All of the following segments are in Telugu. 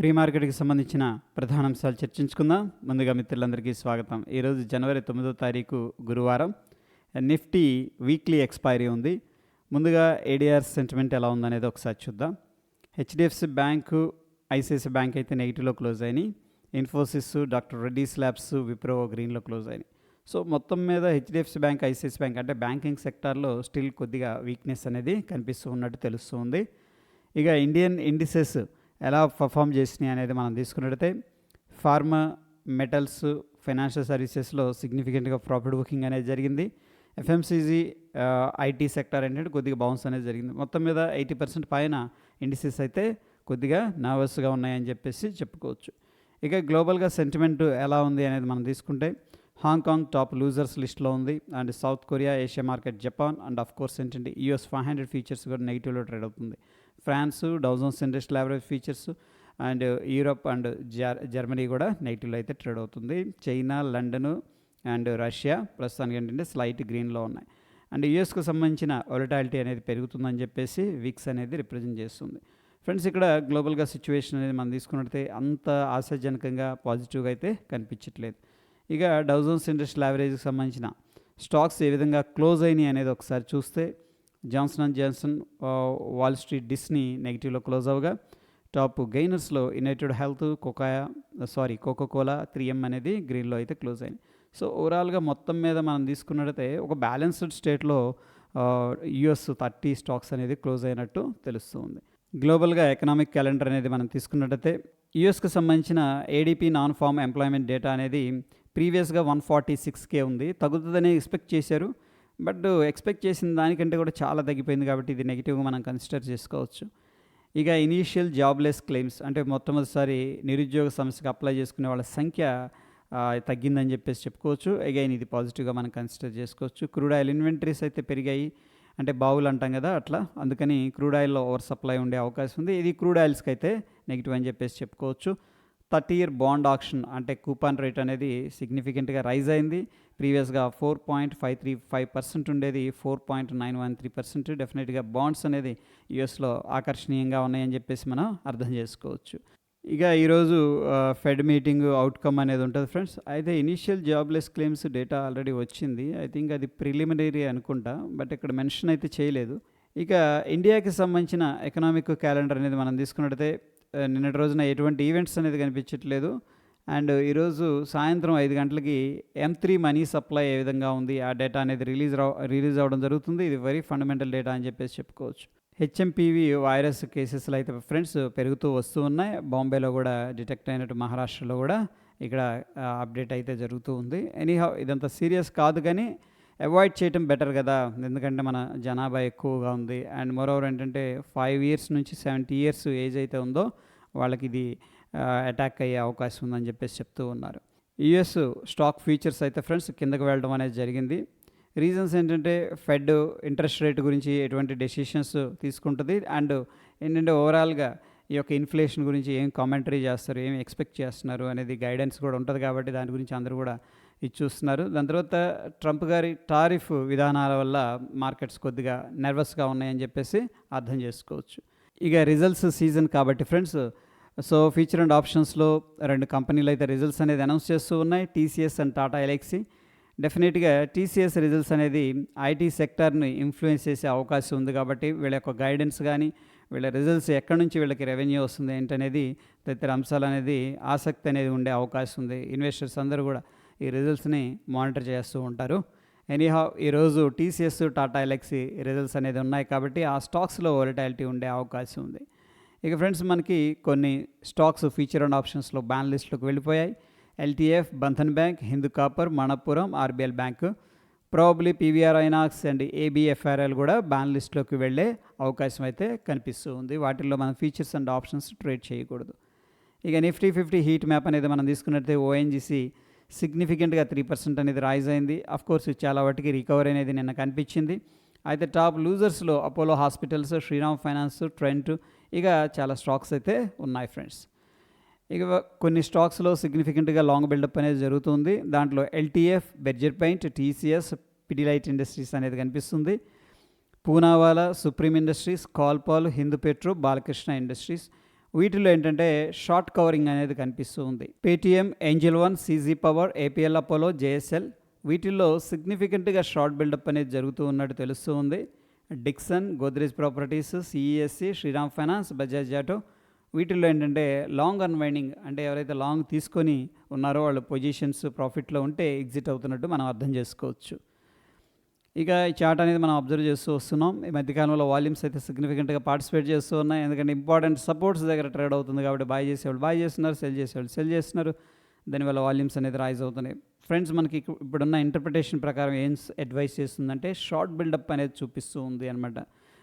ప్రీ మార్కెట్కి సంబంధించిన ప్రధాన అంశాలు చర్చించుకుందాం. ముందుగా మిత్రులందరికీ స్వాగతం. ఈరోజు జనవరి తొమ్మిదో తారీఖు గురువారం. నిఫ్టీ వీక్లీ ఎక్స్పైరీ ఉంది. ముందుగా ఏడిఆర్ సెంటిమెంట్ ఎలా ఉందనేది ఒకసారి చూద్దాం. హెచ్డిఎఫ్సి బ్యాంకు ఐసిఐసి బ్యాంక్ అయితే నెగిటివ్లో క్లోజ్ అయినాయి. ఇన్ఫోసిస్ డాక్టర్ రెడ్డీస్ ల్యాబ్స్ విప్రో గ్రీన్లో క్లోజ్ అయినాయి. సో మొత్తం మీద హెచ్డిఎఫ్సి బ్యాంక్ ఐసిఐసి బ్యాంక్ అంటే బ్యాంకింగ్ సెక్టార్లో స్టిల్ కొద్దిగా వీక్నెస్ అనేది కనిపిస్తూ ఉన్నట్టు తెలుస్తుంది ఇక ఇండియన్ ఇండిసెస్ ఎలా పర్ఫామ్ చేసినాయి అనేది మనం తీసుకున్నట్టయితే ఫార్మా మెటల్స్ ఫైనాన్షియల్ సర్వీసెస్లో సిగ్నిఫికెంట్గా ప్రాఫిట్ బుకింగ్ అనేది జరిగింది. ఎఫ్ఎంసీజీ ఐటీ సెక్టర్ ఏంటంటే కొద్దిగా బౌన్స్ అనేది జరిగింది. మొత్తం మీద ఎయిటీ పర్సెంట్ పైన ఇండిసెస్ అయితే కొద్దిగా నర్వస్గా ఉన్నాయని చెప్పేసి చెప్పుకోవచ్చు. ఇక గ్లోబల్గా సెంటిమెంట్ ఎలా ఉంది అనేది మనం తీసుకుంటే హాంకాంగ్ టాప్ లూజర్స్ లిస్ట్లో ఉంది. And South Korea Asia market Japan and of course ఏంటంటే యూఎస్ ఫైవ్ హండ్రెడ్ ఫీచర్స్ కూడా నెగిటివ్లో ట్రేడ్ అవుతుంది. France Dow Jones industrial average features and Europe and జర్ Germany కూడా నెగిటివ్లో అయితే ట్రేడ్ అవుతుంది. చైనా లండన్ అండ్ రష్యా ప్రస్తుతానికి ఏంటంటే స్లైట్ గ్రీన్లో ఉన్నాయి. అండ్ యూఎస్కు సంబంధించిన ఒలిటాలిటీ అనేది పెరుగుతుందని చెప్పేసి విక్స్ అనేది రిప్రజెంట్ చేస్తుంది. ఫ్రెండ్స్ ఇక్కడ గ్లోబల్గా సిచ్యువేషన్ అనేది మనం తీసుకున్నట్లయితే అంత ఆశాజనకంగా పాజిటివ్గా అయితే కనిపించట్లేదు. ఇక డౌజన్స్ ఇండస్ట్రియల్ యావరేజ్కి సంబంధించిన స్టాక్స్ ఏ విధంగా క్లోజ్ అయినాయి అనేది ఒకసారి చూస్తే Johnson and Johnson Wall Street Disney నెగిటివ్లో close అవగా టాప్ గెయినర్స్లో United Health కోకాయా sorry Coca Cola three M అనేది గ్రీన్లో అయితే క్లోజ్ అయింది. సో ఓవరాల్గా మొత్తం మీద మనం తీసుకున్నట్టయితే ఒక బ్యాలెన్స్డ్ స్టేట్లో యుఎస్ థర్టీ స్టాక్స్ అనేది క్లోజ్ అయినట్టు తెలుస్తుంది. గ్లోబల్గా ఎకనామిక్ క్యాలెండర్ అనేది మనం తీసుకున్నట్టయితే యుఎస్కి సంబంధించిన ADP non farm employment data అనేది ప్రీవియస్గా వన్ ఫార్టీ సిక్స్కే ఉంది. తగ్గుతుందని ఎక్స్పెక్ట్ చేశారు. బట్ ఎక్స్పెక్ట్ చేసిన దానికంటే కూడా చాలా తగ్గిపోయింది కాబట్టి ఇది నెగిటివ్గా మనం కన్సిడర్ చేసుకోవచ్చు. ఇక ఇనీషియల్ జాబ్లెస్ క్లెయిమ్స్ అంటే మొట్టమొదటిసారి నిరుద్యోగ సమస్యకు అప్లై చేసుకునే వాళ్ళ సంఖ్య తగ్గిందని చెప్పేసి చెప్పుకోవచ్చు. అగైన్ ఇది పాజిటివ్గా మనం కన్సిడర్ చేసుకోవచ్చు. క్రూడ్ ఆయిల్ ఇన్వెంటరీస్ అయితే పెరిగాయి. అంటే బావులు అంటాం కదా అట్లా. అందుకని క్రూడ్ ఆయిల్లో ఓవర్ సప్లై ఉండే అవకాశం ఉంది. ఇది క్రూడ్ ఆయిల్స్కి అయితే నెగిటివ్ అని చెప్పేసి చెప్పుకోవచ్చు. థర్టీ ఇయర్ బాండ్ ఆప్షన్ అంటే కూపాన్ రేట్ అనేది సిగ్నిఫికెంట్గా రైజ్ అయింది. ప్రీవియస్గా four point five three five percent ఉండేది four point nine one three percent. డెఫినెట్గా బాండ్స్ అనేది యుఎస్లో ఆకర్షణీయంగా ఉన్నాయని చెప్పేసి మనం అర్థం చేసుకోవచ్చు. ఇక ఈరోజు ఫెడ్ మీటింగ్ అవుట్కమ్ అనేది ఉంటుంది ఫ్రెండ్స్. అయితే initial jobless claims data already వచ్చింది. ఐ థింక్ అది ప్రిలిమినరీ అనుకుంటా బట్ ఇక్కడ మెన్షన్ అయితే చేయలేదు. ఇక ఇండియాకి సంబంధించిన ఎకనామిక్ క్యాలెండర్ అనేది మనం తీసుకున్నట్టయితే నిన్నటి రోజున ఎటువంటి ఈవెంట్స్ అనేది కనిపించట్లేదు. అండ్ ఈరోజు సాయంత్రం ఐదు గంటలకి ఎం త్రీ మనీ సప్లై ఏ విధంగా ఉంది? ఆ డేటా అనేది రిలీజ్ రావ రిలీజ్ అవ్వడం జరుగుతుంది. ఇది వెరీ ఫండమెంటల్ డేటా అని చెప్పేసి చెప్పుకోవచ్చు. హెచ్ఎంపీవి వైరస్ కేసెస్లో అయితే ఫ్రెండ్స్ పెరుగుతూ వస్తూ ఉన్నాయి. బాంబేలో కూడా డిటెక్ట్ అయినట్టు మహారాష్ట్రలో కూడా ఇక్కడ అప్డేట్ అయితే జరుగుతూ ఉంది. ఎనీహౌ ఇదంతా సీరియస్ కాదు కానీ అవాయిడ్ చేయటం బెటర్ కదా. ఎందుకంటే మన జనాభా ఎక్కువగా ఉంది. అండ్ మోరోవర్ ఏంటంటే ఫైవ్ ఇయర్స్ నుంచి సెవెంటీ ఇయర్స్ ఏజ్ అయితే ఉందో వాళ్ళకి ఇది అటాక్ అయ్యే అవకాశం ఉందని చెప్పేసి చెప్తూ ఉన్నారు. యుఎస్ స్టాక్ ఫీచర్స్ అయితే ఫ్రెండ్స్ కిందకు వెళ్ళడం అనేది జరిగింది. రీజన్స్ ఏంటంటే ఫెడ్ ఇంట్రెస్ట్ రేట్ గురించి ఎటువంటి డెసిషన్స్ తీసుకుంటుంది అండ్ ఏంటంటే ఓవరాల్గా ఈ యొక్క ఇన్ఫ్లేషన్ గురించి ఏం కామెంటరీ చేస్తారు ఏం ఎక్స్పెక్ట్ చేస్తున్నారు అనేది గైడెన్స్ కూడా ఉంటుంది కాబట్టి దాని గురించి అందరూ కూడా ఇది చూస్తున్నారు. దాని తర్వాత ట్రంప్ గారి టారిఫ్ విధానాల వల్ల మార్కెట్స్ కొద్దిగా నర్వస్గా ఉన్నాయని చెప్పేసి అర్థం చేసుకోవచ్చు. ఇక రిజల్ట్స్ సీజన్ కాబట్టి ఫ్రెండ్స్ సో ఫీచర్ అండ్ ఆప్షన్స్లో రెండు కంపెనీలు అయితే రిజల్ట్స్ అనేది అనౌన్స్ చేస్తూ ఉన్నాయి. TCS and Tata Elxsi. డెఫినెట్గా టీసీఎస్ రిజల్ట్స్ అనేది ఐటీ సెక్టర్ని ఇన్ఫ్లుయెన్స్ చేసే అవకాశం ఉంది కాబట్టి వీళ్ళ యొక్క గైడెన్స్ కానీ వీళ్ళ రిజల్ట్స్ ఎక్కడి నుంచి వీళ్ళకి రెవెన్యూ వస్తుంది ఏంటనేది తదితర అంశాలు అనేది ఆసక్తి అనేది ఉండే అవకాశం ఉంది. ఇన్వెస్టర్స్ అందరూ కూడా ఈ రిజల్ట్స్ని మానిటర్ చేస్తూ ఉంటారు. ఎనీహా ఈరోజు టీసీఎస్ టాటా ఎలక్సీ రిజల్ట్స్ అనేది ఉన్నాయి కాబట్టి ఆ స్టాక్స్లో వాలిటాలిటీ ఉండే అవకాశం ఉంది. ఇక ఫ్రెండ్స్ మనకి కొన్ని స్టాక్స్ ఫీచర్ అండ్ ఆప్షన్స్లో బ్యాన్ లిస్ట్లోకి వెళ్ళిపోయాయి. LTF Bandhan bank Hindu Copper Manappuram RBL bank. Probably PVR Inox and ABFRL కూడా బ్యాన్ లిస్ట్లోకి వెళ్ళే అవకాశం అయితే కనిపిస్తూ ఉంది. వాటిల్లో మనం ఫీచర్స్ అండ్ ఆప్షన్స్ ట్రేడ్ చేయకూడదు. ఇక నిఫ్టీ ఫిఫ్టీ హీట్ మ్యాప్ అనేది మనం తీసుకున్నట్లయితే ఓఎన్జీసీ సిగ్నిఫికెంట్గా త్రీ పర్సెంట్ అనేది రైజ్ అయింది. అఫ్ కోర్స్ చాలా వాటికి రికవరీ అనేది నిన్న కనిపించింది. అయితే top లూజర్స్లో Apollo hospitals Shriram finance Trent ఇక చాలా స్టాక్స్ అయితే ఉన్నాయి ఫ్రెండ్స్. ఇక కొన్ని స్టాక్స్లో సిగ్నిఫికెంట్గా లాంగ్ బిల్డప్ అనేది జరుగుతుంది. దాంట్లో LTF Berger paint TCS Pidilite Industries అనేది కనిపిస్తుంది. పూనావాలా సుప్రీం ఇండస్ట్రీస్ కాల్పాల్ హిందూ పెట్రో బాలకృష్ణ ఇండస్ట్రీస్. వీటిలో ఏంటంటే షార్ట్ కవరింగ్ అనేది కనిపిస్తూ ఉంది Paytm Angel One CG Power APL Apollo JSL వీటిల్లో సిగ్నిఫికెంట్గా షార్ట్ బిల్డప్ అనేది జరుగుతూ ఉన్నట్టు తెలుస్తూ ఉంది. Dixon Godrej Properties CESC Shriram Finance Bajaj Auto. వీటిల్లో ఏంటంటే లాంగ్ అన్వైండింగ్ అంటే ఎవరైతే లాంగ్ తీసుకొని ఉన్నారో వాళ్ళు పొజిషన్స్ ప్రాఫిట్లో ఉంటే ఎగ్జిట్ అవుతున్నట్టు మనం అర్థం చేసుకోవచ్చు. ఇక ఈ చార్ట్ అనేది మనం అబ్జర్వ్ చేస్తూ వస్తున్నాం. ఈ మధ్యకాలంలో వాల్యూమ్స్ అయితే సిగ్నిఫికెంట్గా పార్టిసిపేట్ చేస్తూ ఉన్నాయి. ఎందుకంటే ఇంపార్టెంట్ సపోర్ట్స్ దగ్గర ట్రేడ్ అవుతుంది కాబట్టి బాయ్ చేసేవాళ్ళు బాయ్ చేస్తున్నారు సెల్ చేసేవాళ్ళు సెల్ చేస్తున్నారు. దానివల్ల వాల్యూమ్స్ అనేది రైజ్ అవుతున్నాయి. ఫ్రెండ్స్ మనకి ఇప్పుడున్న ఇంటర్ప్రిటేషన్ ప్రకారం ఏం అడ్వైస్ చేస్తుందంటే షార్ట్ బిల్డప్ అనేది చూపిస్తూ ఉంది అనమాట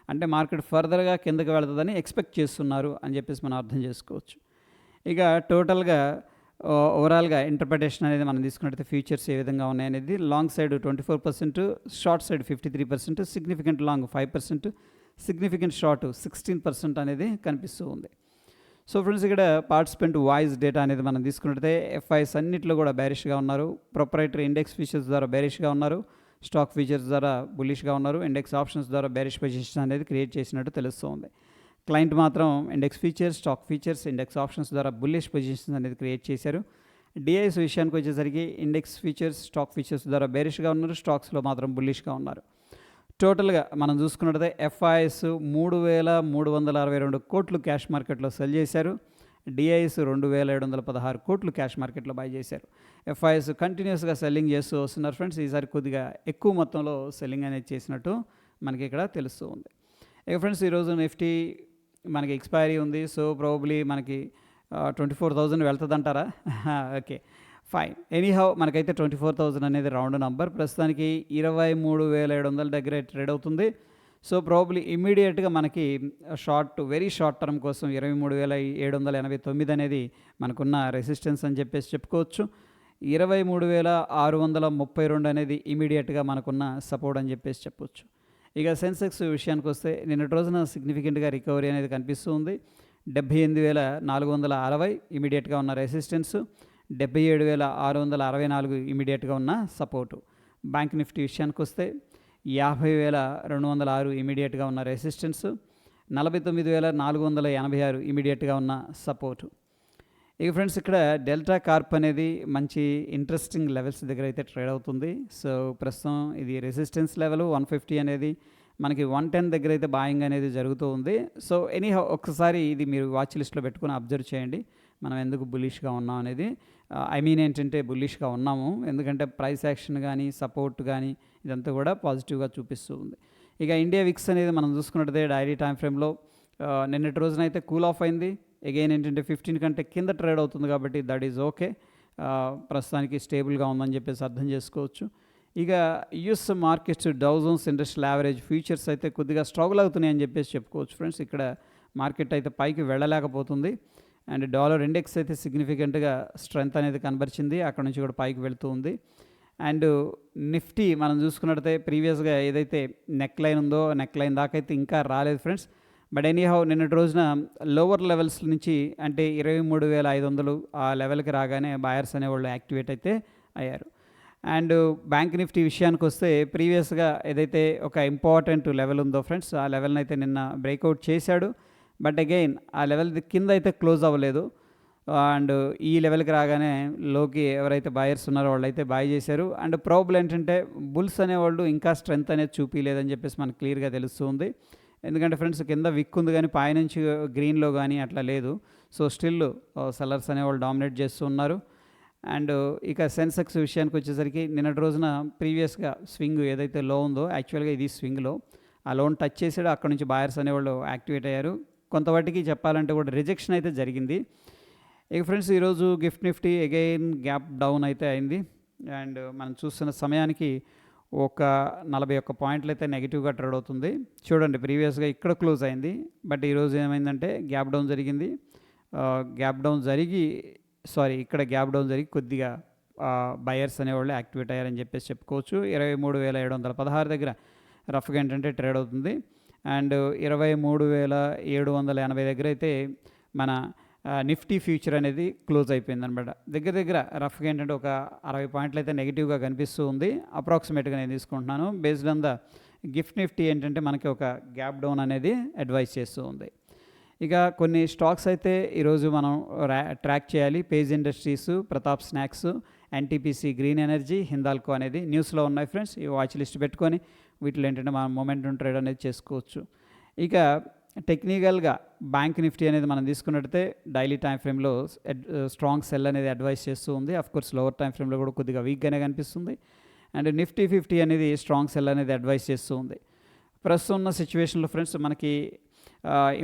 అంటే మార్కెట్ ఫర్దర్గా కిందకి వెళ్తుందని ఎక్స్పెక్ట్ చేస్తున్నారు అని చెప్పేసి మనం అర్థం చేసుకోవచ్చు. ఇక టోటల్గా ఓవరాల్గా ఇంటర్ప్రిటేషన్ అనేది మనం తీసుకున్నట్టయితే ఫ్యూచర్స్ ఏ విధంగా ఉన్నాయనేది long side twenty four percent short side fifty three percent significant long five percent significant short sixteen percent అనేది కనిపిస్తూ ఉంది. సో ఫ్రెండ్స్ ఇక్కడ పార్టిసిపెంట్ వాయిస్ డేటా అనేది మనం తీసుకున్నట్టే ఎఫ్ఐఎస్ అన్నింటిలో కూడా బ్యారిష్గా ఉన్నారు. ప్రొపరేటరీ ఇండెక్స్ ఫీచర్స్ ద్వారా బ్యారిష్గా ఉన్నారు. స్టాక్ ఫీచర్స్ ద్వారా బులిష్గా ఉన్నారు. ఇండెక్స్ ఆప్షన్స్ ద్వారా బ్యారిష్ పొజిషన్ అనేది క్రియేట్ చేసినట్టు తెలుస్తుంది. క్లయింట్ మాత్రం index futures stock futures index options ద్వారా బుల్లిష్ పొజిషన్స్ అనేది క్రియేట్ చేశారు. డిఐఎస్ విషయానికి వచ్చేసరికి ఇండెక్స్ ఫీచర్స్ స్టాక్ ఫీచర్స్ ద్వారా బేరిష్గా ఉన్నారు. స్టాక్స్లో మాత్రం బుల్లిష్గా ఉన్నారు. టోటల్గా మనం చూసుకున్నట్టయితే ఎఫ్ఐఎస్ మూడు వేల మూడు వందల అరవై రెండు కోట్లు క్యాష్ మార్కెట్లో సెల్ చేశారు. డిఐఎస్ రెండు వేల ఏడు వందల పదహారు కోట్లు క్యాష్ మార్కెట్లో బై చేశారు. ఎఫ్ఐఎస్ కంటిన్యూస్గా సెల్లింగ్ చేస్తూ వస్తున్నారు ఫ్రెండ్స్. ఈసారి కొద్దిగా ఎక్కువ మొత్తంలో సెల్లింగ్ అనేది చేసినట్టు మనకి ఇక్కడ తెలుస్తూ ఉంది. ఇక ఫ్రెండ్స్ ఈరోజు నిఫ్టీ మనకి ఎక్స్పైరీ ఉంది. సో ప్రాబబ్లీ మనకి twenty four thousand వెళ్తుందంటారా? Okay. Fine anyhow మనకైతే ట్వంటీ ఫోర్ థౌజండ్ అనేది రౌండ్ నంబర్ ప్రస్తుతానికి ఇరవై మూడు వేల ఏడు వందల దగ్గర ట్రేడ్ అవుతుంది. సో ప్రాబ్లీ ఇమీడియట్గా మనకి షార్ట్ వెరీ షార్ట్ టర్మ్ కోసం ఇరవై మూడు వేల ఏడు వందల ఎనభై తొమ్మిది అనేది మనకున్న రెసిస్టెన్స్ అని చెప్పేసి చెప్పుకోవచ్చు. ఇరవై మూడు వేల ఆరు వందల ముప్పై రెండు అనేది ఇమీడియట్గా మనకున్న సపోర్ట్ అని చెప్పేసి చెప్పొచ్చు. ఇక సెన్సెక్స్ విషయానికి వస్తే నిన్నటి రోజున సిగ్నిఫికెంట్గా రికవరీ అనేది కనిపిస్తుంది డెబ్బై ఎనిమిది వేల నాలుగు వందల అరవై ఇమీడియట్గా ఉన్న రెసిస్టెన్స్ డెబ్బై ఏడు వేల ఆరు వందల అరవై నాలుగు ఇమీడియట్గా ఉన్న సపోర్టు. బ్యాంక్ నిఫ్టీ విషయానికి వస్తే యాభై వేల రెండు వందల ఆరు ఇమీడియట్గా ఉన్న రెసిస్టెన్స్ నలభై తొమ్మిది వేల నాలుగు వందల ఎనభై ఆరు ఇమీడియట్గా ఉన్న సపోర్టు. ఇక ఫ్రెండ్స్ ఇక్కడ డెల్టా కార్ప్ అనేది మంచి ఇంట్రెస్టింగ్ లెవెల్స్ దగ్గర అయితే ట్రేడ్ అవుతుంది. సో ప్రస్తుతం ఇది రెసిస్టెన్స్ లెవెల్ వన్ ఫిఫ్టీ అనేది మనకి వన్ టెన్ దగ్గర అయితే బాయింగ్ అనేది జరుగుతూ ఉంది. సో ఎనీ ఒకసారి ఇది మీరు వాచ్ లిస్ట్లో పెట్టుకుని అబ్జర్వ్ చేయండి. మనం ఎందుకు బులిష్గా ఉన్నాం అనేది ఐ మీన్ ఏంటంటే బులిష్గా ఉన్నాము ఎందుకంటే ప్రైస్ యాక్షన్ కానీ సపోర్ట్ కానీ ఇదంతా కూడా పాజిటివ్గా చూపిస్తూ ఉంది. ఇక ఇండియా విక్స్ అనేది మనం చూసుకున్నట్టయితే డైరీ టైం ఫ్రేమ్లో నిన్నటి రోజున అయితే కూల్ ఆఫ్ అయింది. అగైన్ ఏంటంటే ఫిఫ్టీన్ కంటే కింద ట్రేడ్ అవుతుంది కాబట్టి దట్ ఈజ్ ఓకే ప్రస్తుతానికి స్టేబుల్గా ఉందని చెప్పేసి అర్థం చేసుకోవచ్చు. ఇక US markets Dow Jones industrial average futures అయితే కొద్దిగా స్ట్రగుల్ అవుతున్నాయని చెప్పేసి చెప్పుకోవచ్చు ఫ్రెండ్స్ ఇక్కడ మార్కెట్ అయితే పైకి వెళ్ళలేకపోతుంది. అండ్ డాలర్ ఇండెక్స్ అయితే సిగ్నిఫికెంట్గా స్ట్రెంత్ అనేది కనబరిచింది. అక్కడ నుంచి కూడా పైకి వెళుతూ ఉంది. అండ్ నిఫ్టీ మనం చూసుకున్నట్టయితే ప్రీవియస్గా ఏదైతే నెక్ లైన్ ఉందో నెక్ లైన్ దాకా అయితే ఇంకా రాలేదు ఫ్రెండ్స్. బట్ ఎనీహౌ నిన్నటి రోజున లోవర్ లెవెల్స్ నుంచి అంటే ఇరవై మూడు వేల ఐదు వందలు ఆ లెవెల్కి రాగానే బాయర్స్ అనేవాళ్ళు యాక్టివేట్ అయితే అయ్యారు. అండ్ బ్యాంక్ నిఫ్టీ విషయానికి వస్తే ప్రీవియస్గా ఏదైతే ఒక ఇంపార్టెంట్ లెవెల్ ఉందో ఫ్రెండ్స్ ఆ లెవెల్ని అయితే నిన్న బ్రేక్అవుట్ చేశాడు. బట్ అగైన్ ఆ లెవెల్ కింద అయితే క్లోజ్ అవ్వలేదు. అండ్ ఈ లెవెల్కి రాగానే లోకి ఎవరైతే బాయర్స్ ఉన్నారో వాళ్ళు అయితే బాయ్ చేశారు. అండ్ ప్రాబ్లం ఏంటంటే బుల్స్ అనేవాళ్ళు ఇంకా స్ట్రెంత్ అనేది చూపించలేదని చెప్పేసి మనకు క్లియర్గా తెలుస్తుంది. ఎందుకంటే ఫ్రెండ్స్ కింద విక్ ఉంది కానీ పైనుంచి గ్రీన్లో కానీ అట్లా లేదు. సో స్టిల్ సెల్లర్స్ అనేవాళ్ళు డామినేట్ చేస్తూ ఉన్నారు. అండ్ ఇక సెన్సెక్స్ విషయానికి వచ్చేసరికి నిన్నటి రోజున ప్రీవియస్గా స్వింగ్ ఏదైతే లో ఉందో యాక్చువల్గా ఇది స్వింగ్లో ఆ లోన్ టచ్ చేసాడు. అక్కడ నుంచి బాయర్స్ అనేవాళ్ళు యాక్టివేట్ అయ్యారు. కొంతవాటికి చెప్పాలంటే కూడా రిజెక్షన్ అయితే జరిగింది. ఇక ఫ్రెండ్స్ ఈరోజు gift Nifty again gap down అయితే అయింది. అండ్ మనం చూస్తున్న సమయానికి ఒక నలభై ఒక్క పాయింట్లు అయితే నెగిటివ్గా ట్రేడ్ అవుతుంది. చూడండి ప్రీవియస్గా ఇక్కడ క్లోజ్ అయింది. బట్ ఈరోజు ఏమైందంటే గ్యాప్ డౌన్ జరిగింది. గ్యాప్ డౌన్ జరిగి సారీ ఇక్కడ గ్యాప్ డౌన్ జరిగి కొద్దిగా బయర్స్ అనేవాళ్ళు యాక్టివేట్ అయ్యారని చెప్పేసి చెప్పుకోవచ్చు. ఇరవై మూడు వేల ఏడు వందల పదహారు దగ్గర రఫ్గా ఏంటంటే ట్రేడ్ అవుతుంది. అండ్ ఇరవై మూడు వేల ఏడు వందల ఎనభై దగ్గర అయితే మన నిఫ్టీ ఫ్యూచర్ అనేది క్లోజ్ అయిపోయింది అనమాట దగ్గర దగ్గర రఫ్గా ఏంటంటే ఒక అరవై పాయింట్లు అయితే నెగిటివ్గా కనిపిస్తూ ఉంది. అప్రాక్సిమేట్గా నేను తీసుకుంటున్నాను. Based on the gift Nifty ఏంటంటే మనకి ఒక గ్యాప్ డౌన్ అనేది అడ్వైస్ చేస్తూ ఉంది. ఇక కొన్ని స్టాక్స్ అయితే ఈరోజు మనం ట్రాక్ చేయాలి. Page industries Pratap snacks NTPC green energy Hindalco అనేది న్యూస్లో ఉన్నాయి ఫ్రెండ్స్. ఈ వాచ్ లిస్ట్ పెట్టుకొని వీటిలో ఏంటంటే మనం మొమెంటం ట్రేడ్ అనేది చేసుకోవచ్చు. ఇక టెక్నికల్గా బ్యాంక్ నిఫ్టీ అనేది మనం తీసుకున్నట్టయితే డైలీ టైం ఫ్రేమ్లో స్ట్రాంగ్ సెల్ అనేది అడ్వైస్ చేస్తూ ఉంది. అఫ్ కోర్స్ లోవర్ టైం ఫ్రేమ్లో కూడా కొద్దిగా వీక్గానే కనిపిస్తుంది. అండ్ నిఫ్టీ ఫిఫ్టీ అనేది స్ట్రాంగ్ సెల్ అనేది అడ్వైస్ చేస్తూ ఉంది. ప్రస్తుతం ఉన్న సిచ్యువేషన్లో ఫ్రెండ్స్ మనకి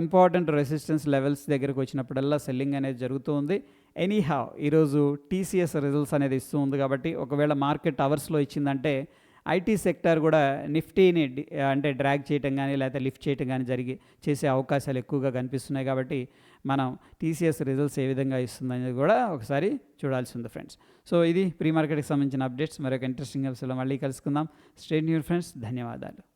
ఇంపార్టెంట్ రెసిస్టెన్స్ లెవెల్స్ దగ్గరకు వచ్చినప్పుడల్లా సెల్లింగ్ అనేది జరుగుతూ ఉంది. ఎనీ ఈరోజు టీసీఎస్ రిజల్ట్స్ అనేది ఇస్తూ ఉంది కాబట్టి ఒకవేళ మార్కెట్ అవర్స్లో ఇచ్చిందంటే ఐటీ సెక్టార్ కూడా నిఫ్టీని అంటే డ్రాగ్ చేయటం కానీ లేకపోతే లిఫ్ట్ చేయటం కానీ జరిగి చేసే అవకాశాలు ఎక్కువగా కనిపిస్తున్నాయి కాబట్టి మనం టీసీఎస్ రిజల్ట్స్ ఏ విధంగా ఇస్తుందనేది కూడా ఒకసారి చూడాల్సి ఉంది ఫ్రెండ్స్. సో ఇది ప్రీ మార్కెట్కి సంబంధించిన అప్డేట్స్. మరొక ఇంట్రెస్టింగ్ ఎపిసోడ్లో మళ్ళీ కలుసుకుందాం. స్టేట్ న్యూ ఫ్రెండ్స్. ధన్యవాదాలు.